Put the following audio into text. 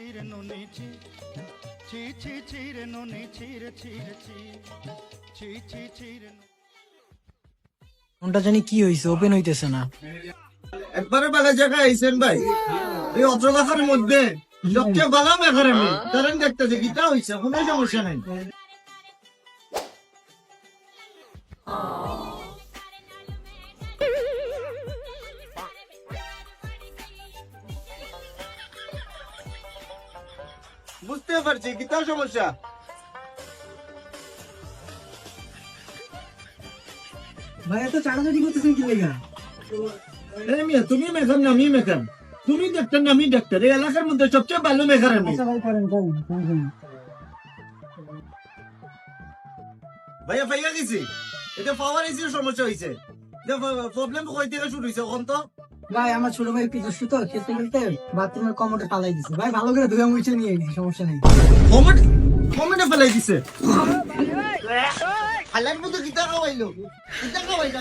চিরে নুনি ছি ছি ছি চিরে নুনি চিরে চিরে ছি ছি। ছি নুনি। ফোনটা জানি কি হয়েছে ওপেন হইতেছে না। একবারে বালা জায়গায় আইছেন ভাই। এই অত্রলাখার মধ্যে সবচেয়ে বালা মেঘার আমি। কারণ দেখতেছে গীতা হইছে কোনো সমস্যা নাই। বুঝতে পারছি গীতা সমস্যা? ভাই এত চাড়াচাড়ি করতেছেন কি লেগা এই মিয়া তুমি না আমি তুমি ডাক্তার না আমি ডাক্তার এই এলাকার মধ্যে সবচেয়ে ভালো মেঘার আমি। করেন ভাইয়া ভাইয়া গেছি। এটা পাওয়ার এসে সমস্যা হয়েছে প্রবলেম কই থেকে শুরু হয়েছে কোন তো? ভাই আমার ছোট ভাই একটু দুষ্টু তো খেলতে খেলতে বাথরুমের কমোডে পালাই দিছে। ভাই ভালো করে ধুয়ে মুছে নিয়ে গেছি সমস্যা নেই। কমেন্ট কমোডে পালাই দিছে? হালার মতো কিতা খাওয়াইলো। কিতা খাওয়াইলো